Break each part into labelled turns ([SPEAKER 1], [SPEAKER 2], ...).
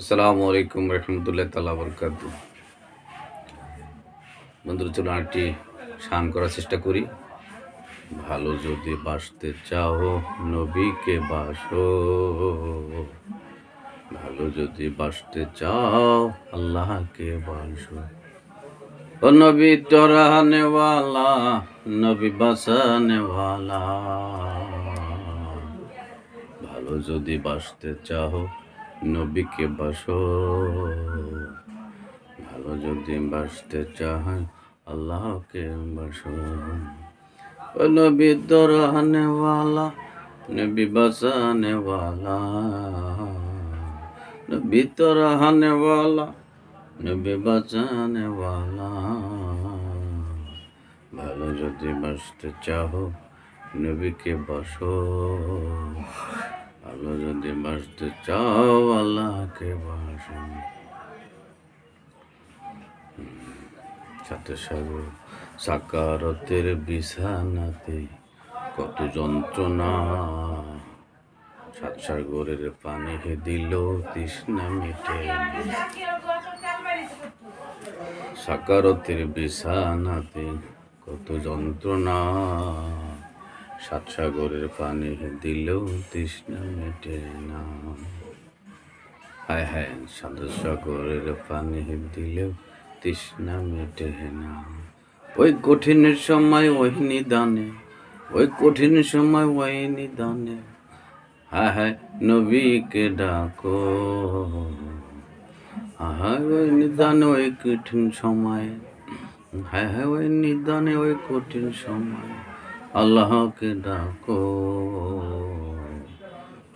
[SPEAKER 1] আসসালামু আলাইকুম রহমতুল্লাহ তালা বরকাত বন্ধুরা, চলুন আরেকটি শান করার চেষ্টা করি। ভালো যদি বাসতে চাও, নবীকে বাসো। ভালো যদি বাসতে চাও, আল্লাহকে বাসো। ও নবী চরানে ওয়ালা নবী বাসানে ওয়ালা ভালো যদি বাসতে চাও নবীকে বাসো ভালো যদি বাসতে চায় আল্লাহকে বাসো নবী দরহানে ওয়ালা নবী বাসানে ওয়ালা নবী তরহানে ওয়ালা নবী বাঁচানে ওয়ালা ভালো যদি বাসতে চাও, নবীকে বাসো ভালো যদি বাসতে চাও আল্লাহকে সাথে সাগর সাকারতের বিছানাতে কত যন্ত্রণা। সাত সাগরের পানি দিল তৃষ্ণা মিটে। সাকারতের বিছানাতে কত যন্ত্রণা। সাত সাগরের পানি দিলেও তৃষ্ণা মেটে না। হায় হায়, সাত সাগরের পানি দিলেও তৃষ্ণা মেটে না। ওই কঠিন সময়, ওই নিদানে, ওই কঠিন সময়, ওই নিদানে। হায় হায়, নবীকে ডাকো। হায় ওই নিদানে, ওই কঠিন সময়। হায় হায়, ওই নিদানে, ওই কঠিন সময়। আল্লাহকে ডাকো।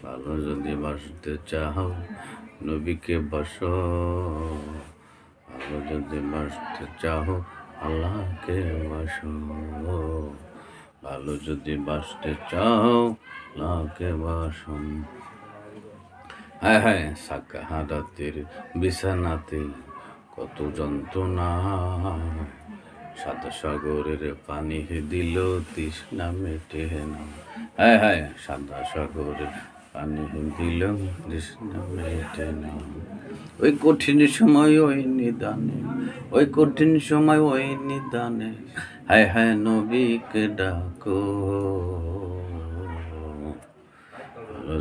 [SPEAKER 1] ভালো যদি বাসতে চাও, নবীকে বাসো। ভালো যদি বাসতে চাও, আল্লাহকে বাসো। ভালো যদি বাসতে চাও, আল্লাহকে বাসো। হ্যাঁ হ্যাঁ সাকা হারাতের বিছানাতে কত যন্ত্রণা। সাদা সাগরের পানি দিল তৃষ্ণা মেটে না হ্যাঁ হ্যাঁ সাদা সাগরের পানি দিল তৃষ্ণা মেটে না ওই কঠিন সময়, ওই নিদানে, ওই কঠিন সময়, ওই নিদানে, হায় হায়, নবীকে ডাকো।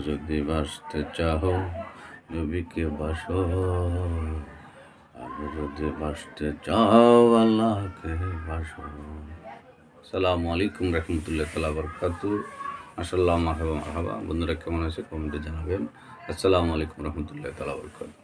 [SPEAKER 1] যদি বাসতে চাও, নবীকে বাসো। যদি বাসতে চাও আল্লাহকে বাসো। আলাইকুম রহমতুল্লাহ তালা বরকাতু। মাসাল্লাহ বন্ধুরা কেমন আছে? কমেন্টে জানাবেন। আসসালামু আলাইকুম রহমতুল্লাহ তালা বরকাতু।